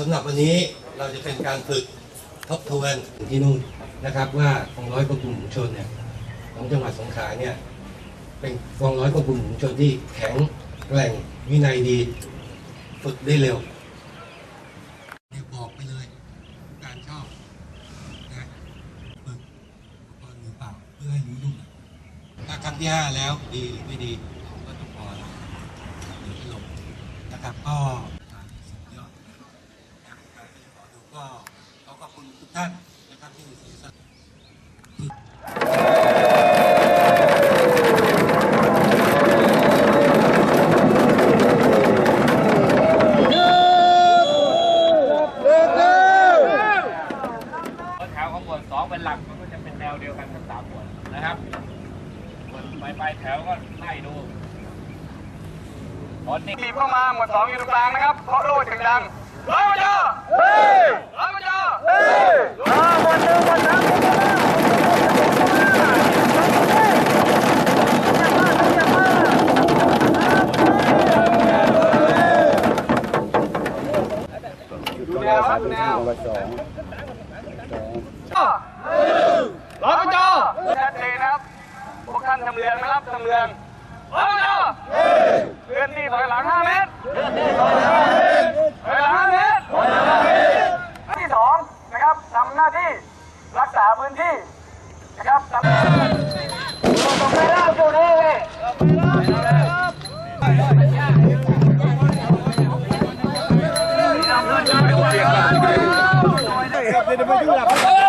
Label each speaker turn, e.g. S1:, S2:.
S1: สำหรับวันนี้เราจะเป็นการฝึกทบทวนที่นู่นนะครับว่ากองร้อยควบคุมฝูงชนเนี่ยของจังหวัดสงขลาเนี่ยเป็นกองร้อยควบคุมฝูงชนที่แข็งแกร่งวินัยดีฝึกได้เร็วเนี่ยบอกไปเลยการชอบนะฝึกอุปกรณ์หรือเปล่าเพื่อให้รู้ลุ่มถ้าครั้งที่ห้าแล้วดีหรือไม่ดีก็ต้องพอแล้วหรือไม่ลงนะครับก็สุดยอดนะครับการที่ขอดูก็ขอขอบคุณทุกท่านนะครั บที่เสียสละ
S2: รถแถวข้างบนสองเป็นหลังก็จะเป็นแนวเดียวกันทั้งสามหมวดนะครับส่วนไปไปแถวก็ไล่ดูตอนนี้
S3: ทีเข้ามาหมวดสองอยู่ตรงกลางนะครับเคาะโล่เสียงดังร้อยมาจ้าเฮ้ยร้อยมจ้าเฮ้ยร้อยมาหนึ่งวันสาม ดูแนวครับดูแนวร้อยมาจ้าชัดเจนนะครับ พวกท่านทำเรืองนะครับทำเรืองร้อยมาจ้าเลื่อนที่ถอยหลัง5เมตรถอยหลัง5เมตรที่สองนะครับทำหน้าที่รักษาพื้นที่นะครับ thì mình là